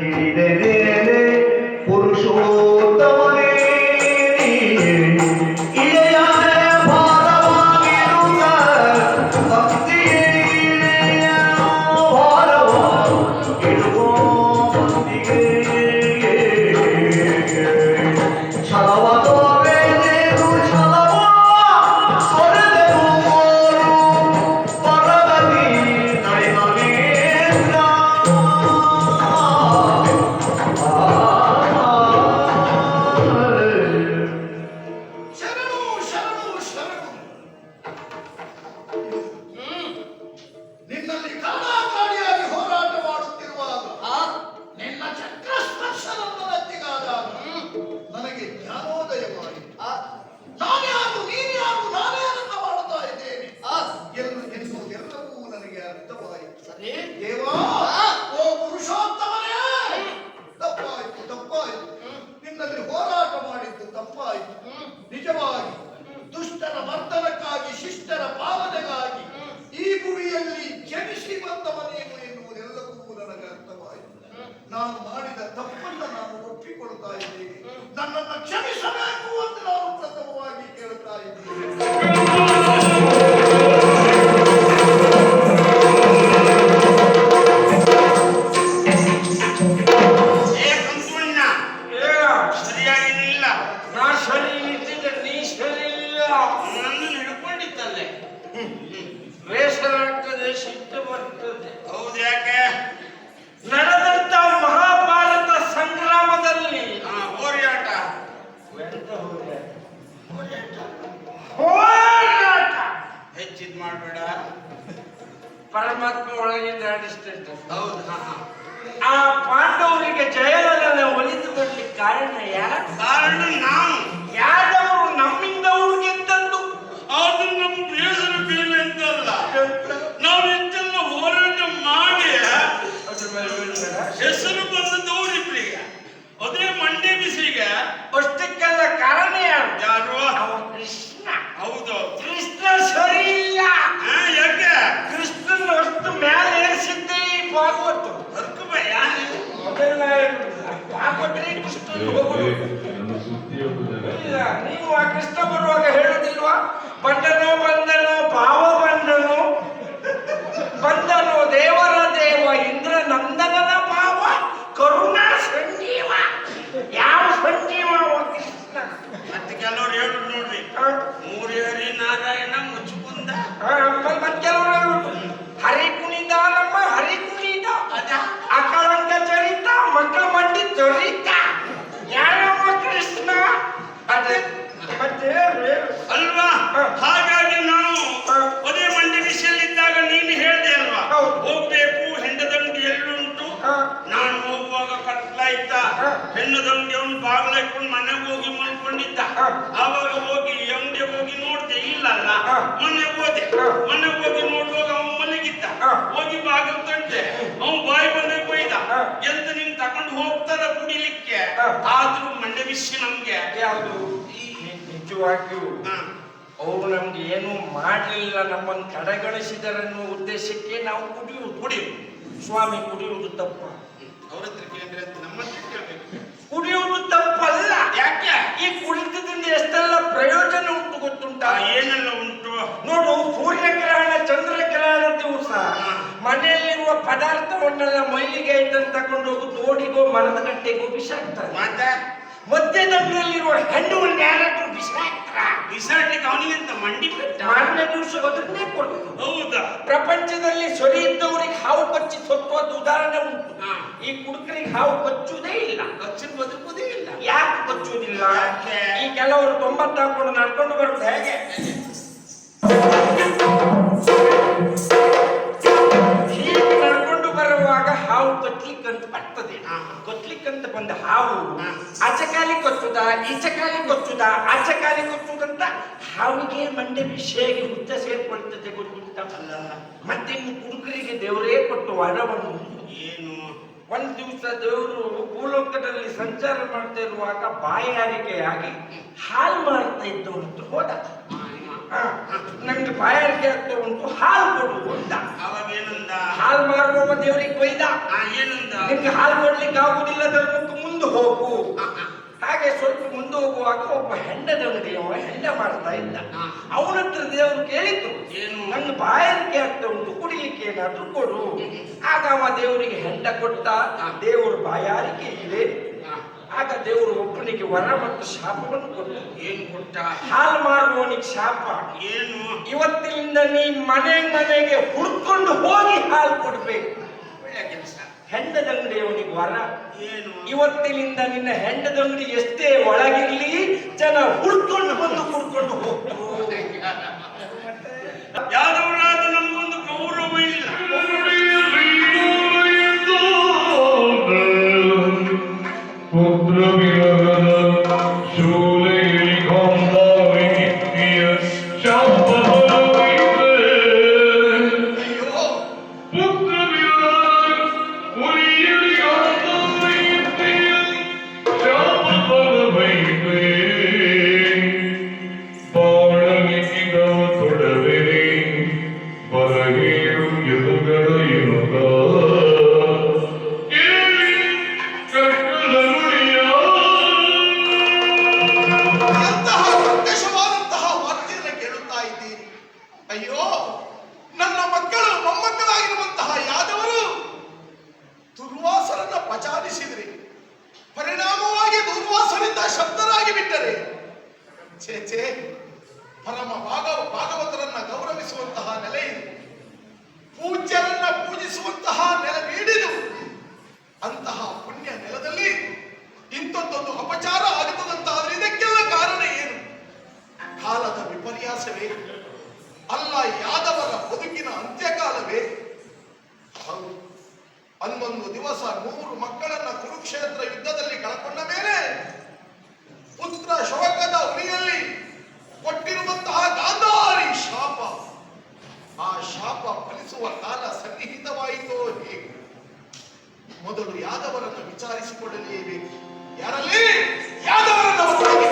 Dilleri kurşun damar ನಾನು ಮಾಡಿದ ತಪ್ಪನ್ನು ನಾನು ಒಪ್ಪಿಕೊಳ್ತಾ ಇದ್ದೇನೆ. ನನ್ನನ್ನು ಕ್ಷಮಿಸಬೇಕು. ಅದ್ರ ಬಂದದ್ದು. ಹೆಸರು ಬಂದದವ್ರಿಬ್ರಿಗೆ ಅದೇ ಮಂಡ್ಯ ಬಿಸಿಗೆ ಅಷ್ಟಕ್ಕೆಲ್ಲ ಕಾರಣ ಯಾರು? ಯಾರು? ಕೃಷ್ಣ. ಹೌದು. ಕೃಷ್ಣ ಸರಿ ಇಲ್ಲ. ಯಾಕೆ? ಕೃಷ್ಣನ ಅಷ್ಟು ಮೇಲೆ ಏರಿಸಿದ್ದೆ ಈ ಭಾಗವತ ಅದಕ್ಕೆ ಭಯ ಮೊದಲ ಭಾಗವತರೇ ಇಲ್ಲ ನೀವು ಆ ಕೃಷ್ಣ ಹೆಣ್ಣು ದಂಡಿ ಅವನು ಇಟ್ಕೊಂಡು ಮನೆಗೆ ಹೋಗಿ ಮಲ್ಕೊಂಡಿದ್ದ. ಅವಾಗ ಹೋಗಿ ಎಂಡಿ ಹೋಗಿ ನೋಡ್ದೆ ಇಲ್ಲಲ್ಲ? ಅಲ್ಲ ಮೊನ್ನೆ ಹೋದೆ. ಮನೆಗೆ ಹೋಗಿ ನೋಡುವಾಗ ಅವನು ಮಲಗಿದ್ದ. ಹ. ಹೋಗಿ ಬಾಗಿಲು ತಂಟೆ ಅವನು ಬಾಯಿ ಬಂದಾಗ ಬೈದ. ಎಂತ ನಿಮ್ ತಕೊಂಡು ಹೋಗ್ತಾರ ಕುಡಿಲಿಕ್ಕೆ. ಆದ್ರೂ ಮಂಡ್ಯ ವಿಷಯ ನಮ್ಗೆ. ಯಾವುದು? ನಿಜವಾಗಿಯೂ. ಅವರು ನಮ್ಗೆ ಏನು ಮಾಡಲಿಲ್ಲ. ನಮ್ಮನ್ನು ಕಡೆಗಣಿಸಿದರನ್ನೋ ಉದ್ದೇಶಕ್ಕೆ ನಾವು ಕುಡಿಯುವುದು. ಕುಡಿಯುವುದು. ಸ್ವಾಮಿ ಕುಡಿಯುವುದು ತಪ್ಪು. ಅವರತ್ರ ಹತ್ರ ಕೇಳಿದ್ರೆ ನಮ್ಮ ಹತ್ರ ಕುಡಿಯುವುದು ತಪ್ಪಲ್ಲ. ಯಾಕೆ? ಈ ಕುಡಿತದಿಂದ ಎಷ್ಟೆಲ್ಲ ಪ್ರಯೋಜನ ಉಂಟು ಗೊತ್ತುಂಟಾ? ಏನೆಲ್ಲ ಉಂಟು? ನೋಡು ಸೂರ್ಯಗ್ರಹಣ ಚಂದ್ರಗ್ರಹಣ ದಿವಸ. ಮನೆಯಲ್ಲಿರುವ ಪದಾರ್ಥವನ್ನೆಲ್ಲ ಮೈಲಿಗೆ ಇದ್ದಂತ ತಕೊಂಡು ಹೋಗಿ ತೋಡಿಗೋ ಮರದ ಗಂಟೆಗೋ ಬಿಸಾಕ್ತಾರೆ ಮತ್ತೆ? ಮಧ್ಯದಲ್ಲಿರುವ ಹೆಣ್ಣು ಯಾರಾದ್ರೂ ಬಿಸಾಕ್ತಾರ ಬಿಸಾಡ್ಲಿಕ್ಕೆ ಅವನಿಗೆಂತ ಮಂಡಿ ಪೆಟ್ಟ? ಮಾರನೇ ದಿವಸ ಅದನ್ನೇ ಕೊಡುದು ಹೌದಾ? ಪ್ರಪಂಚದಲ್ಲಿ ಸೊರಿ ಇದ್ದವರಿಗೆ ಹಾವು ಕಚ್ಚಿ ಸತ್ತೋದ ಉದಾಹರಣೆ ಉಂಟು. ಈ ಕುಡುಕರಿಗೆ ಹಾವು ಕಚ್ಚುವುದೇ ಇಲ್ಲ. ಕಚ್ಚಿನ ಬದುಕುವುದೇ ಇಲ್ಲ. ಯಾಕೆ ಕಚ್ಚುವುದಿಲ್ಲ? ಯಾಕೆ? ಈ ಕೆಲವರು ತೊಂಬತ್ತು ಹಾಕೊಂಡು ನಡ್ಕೊಂಡು ಕೊಚ್ಚುದ ಈಚೆ ಕಾಲಿ ಕೊಚ್ಚುದ ಆಚೆ ಕಾಲಿ ಕೊಚ್ಚುದಂತ ಹಾವಿಗೆ ಮಂಡೆ ವಿಷಯಗೆ ಹುಚ್ಚ ಸೇರ್ಕೊಳ್ತದೆ ಗೊತ್ತುಂಟ ಮತ್ತೆ ಇನ್ನು ಕುಡುಕರಿಗೆ ದೇವರೇ ಕೊಟ್ಟು ವರವನ್ನು ಏನು? ಒಂದ್ ದಿವಸ ದೇವರು ಭೂಲೋಕದಲ್ಲಿ ಸಂಚಾರ ಮಾಡ್ತಾ ಇರುವಾಗ ಬಾಯಾರಿಕೆಯಾಗಿ ಹಾಲು ಮಾಡ್ತಾ ಇದ್ದವನ ಹತ್ರ ಹೋದ. ನಂಗೆ ಬಾಯಾರಿಕೆ ಆಗ್ತಾ ಉಂಟು ಹಾಲು ಕೊಡು ಅಂತ. ಅವಾಗ ಏನಂದ? ಹಾಲು ಮಾರುವವ ದೇವರಿಗೆ ಕೊಯ್ದ ಆ, ಏನಂದ? ನಿಮ್ಗೆ ಹಾಲು ಕೊಡ್ಲಿಕ್ಕೆ ಆಗುದಿಲ್ಲ ಧರ್ಮಕ್ಕೆ ಮುಂದೆ ಹೋಗು. ಹಾಗೆ ಸ್ವಲ್ಪ ಮುಂದೆ ಹೋಗುವಾಗ ಒಬ್ಬ ಹೆಂಡದ ದೇವ ಹೆಂಡ ಮಾಡ್ತಾ ಇದ್ದ? ಅವನ ಹತ್ರ ದೇವರು ಕೇಳಿದ್ರು ಏನು? ನನ್ನ ಬಾಯಾರಿಕೆ ಆಗ್ತಾ ಉಂಟು ಕುಡಿಲಿಕ್ಕೆ ಏನಾದ್ರೂ ಕೊಡು. ಆಗ ಅವ ದೇವರಿಗೆ ಹೆಂಡ ಕೊಟ್ಟ. ದೇವರು ಬಾಯಾರಿಕೆ ಇದೆ. ಆಗ ದೇವರು ಒಬ್ಬನಿಗೆ ವರ ಮತ್ತು ಶಾಪವನ್ನು ಕೊಟ್ಟು. ಏನು ಕೊಟ್ಟ? ಹಾಲು ಮಾಡುವವನಿಗೆ ಶಾಪ. ಏನು? ಇವತ್ತಿನಿಂದ ನೀ ಮನೆ ಮನೆಗೆ ಹುಡ್ಕೊಂಡು ಹೋಗಿ ಹಾಲು ಕೊಡ್ಬೇಕು. ಒಳ್ಳೆ ಕೆಲಸ. ಹೆಂಡದಂಗಡಿಯವನಿಗೆ ವರ. ಇವತ್ತಿನಿಂದ ನಿನ್ನ ಹೆಂಡದಂಗಡಿ ಎಷ್ಟೇ ಒಳಗಿರ್ಲಿ ಜನ ಹುಡ್ಕೊಂಡು ಬಂದು ಕುಡ್ಕೊಂಡು ಹೋಗ್ತು ಛೇ ಪರಮ ಭಾಗವ, ಭಾಗವತರನ್ನ ಗೌರವಿಸುವಂತಹ ನೆಲೆ ಇದು. ಪೂಜ್ಯರನ್ನ ಪೂಜಿಸುವಂತಹ ನೆಲೆ ನೀಡಿದು ಅಂತಹ ಪುಣ್ಯ ನೆಲದಲ್ಲಿ ಇಂಥದ್ದೊಂದು ಅಪಚಾರ ಆಗುತ್ತದಂತಾದ್ರೆ ಇದಕ್ಕೆಲ್ಲ ಕಾರಣ ಏನು? ಕಾಲದ ವಿಪರ್ಯಾಸವೇ? ಅಲ್ಲ, ಯಾದವರ ಬದುಕಿನ ಅಂತ್ಯಕಾಲವೇ? ಹೌದು. ಹನ್ನೊಂದು ದಿವಸ ನೂರು ಮಕ್ಕಳನ್ನ ಕುರುಕ್ಷೇತ್ರ ಯಾದವರನ್ನು ವಿಚಾರಿಸಿಕೊಳ್ಳಲೇಬೇಕು ಯಾರಲ್ಲಿ? ಯಾದವರನ್ನು ಒತ್ತಾಗಿ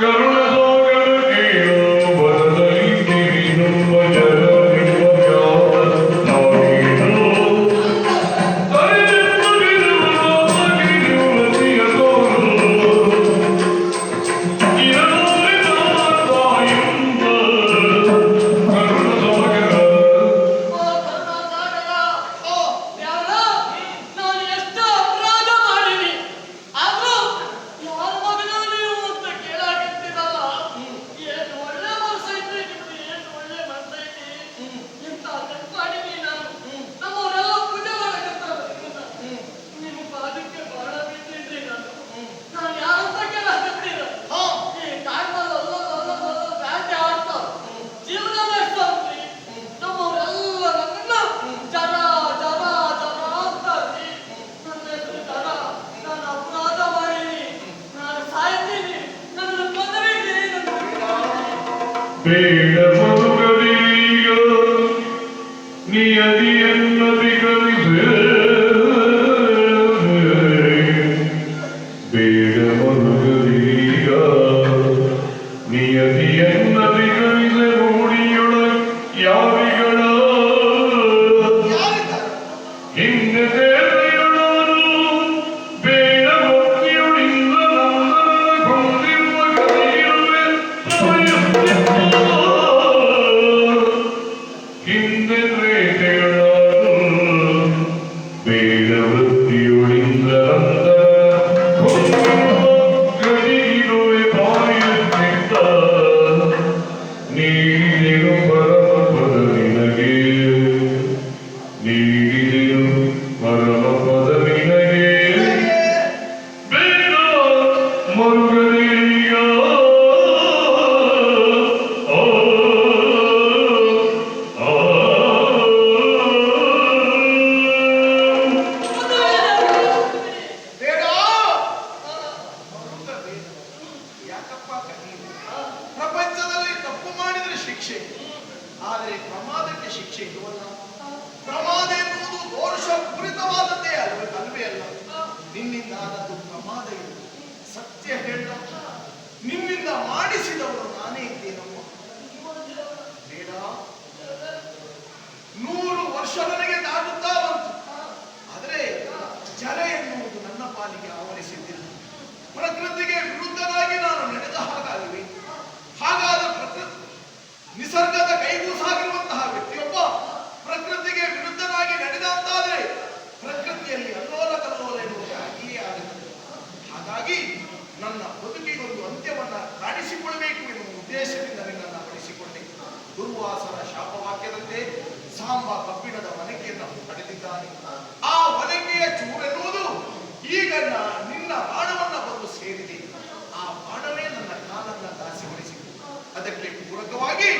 ಕರುಣ Mia di enna di canisera ಅಂತಹದ್ದು ಪ್ರಮಾದ ಇದೆ ಸತ್ಯ ಹೇಳಪ್ಪ ನಿಮ್ಮಿಂದ ಮಾಡಿಸಿದವರು ನಾನೇ ಇದ್ದೇನಪ್ಪ. ಬೇಡ. ನೂರು ವರ್ಷ ನನಗೆ ದಾಟುತ್ತಾ ಬಂತು. ಆದರೆ ಜಲ ಎನ್ನುವುದು ನನ್ನ ಪಾಲಿಗೆ ಆವರಿಸಿದ್ದಿಲ್ಲ. ಪ್ರಕೃತಿಗೆ ವಿರುದ್ಧವಾಗಿ ನಾನು ನಡೆದ ಹಾಗಾಗಲಿ, ಹಾಗಾದ ಪ್ರಕೃತಿ, ನಿಸರ್ಗದ ಕೈಗೂ ಸಾಗಿರುವಂತಹ ವ್ಯಕ್ತಿಯೊಬ್ಬ ಪ್ರಕೃತಿಗೆ ವಿರುದ್ಧ ಬದುಕಿಗೊಂದು ಅಂತ್ಯವನ್ನ ಕಾಣಿಸಿಕೊಳ್ಬೇಕು ಎನ್ನುವ ಉದ್ದೇಶದಿಂದ ನಿನ್ನನ್ನು ಪಡಿಸಿಕೊಂಡೆ ದುರ್ವಾಸನ ಶಾಪವಾಕ್ಯದಂತೆ ಸಾಂಬ ಕಬ್ಬಿಣದ ಒನಕೆಯನ್ನು ಪಡೆದಿದ್ದಾನೆ ಆ ಒನಕೆಯ ಚೂರೆನ್ನುವುದು ಈಗ ನಿನ್ನ ಬಾಣವನ್ನ ಬಂದು ಸೇರಿದೆ. ಆ ಬಾಣವೇ ನನ್ನ ಕಾಲನ್ನ ದಾಸಿಗೊಳಿಸಿತು ಅದಕ್ಕೆ ಪೂರಕವಾಗಿ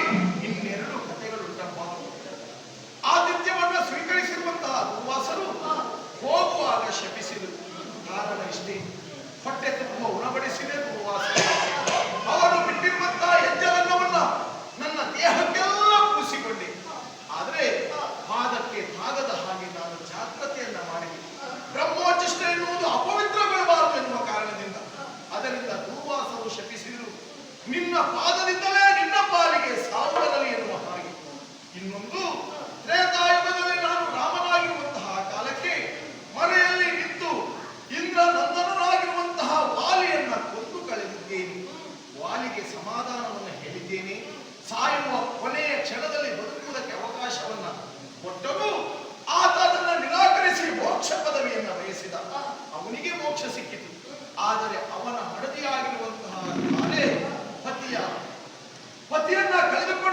ಪತಿಯನ್ನ ಕಳೆದುಕೊಂಡು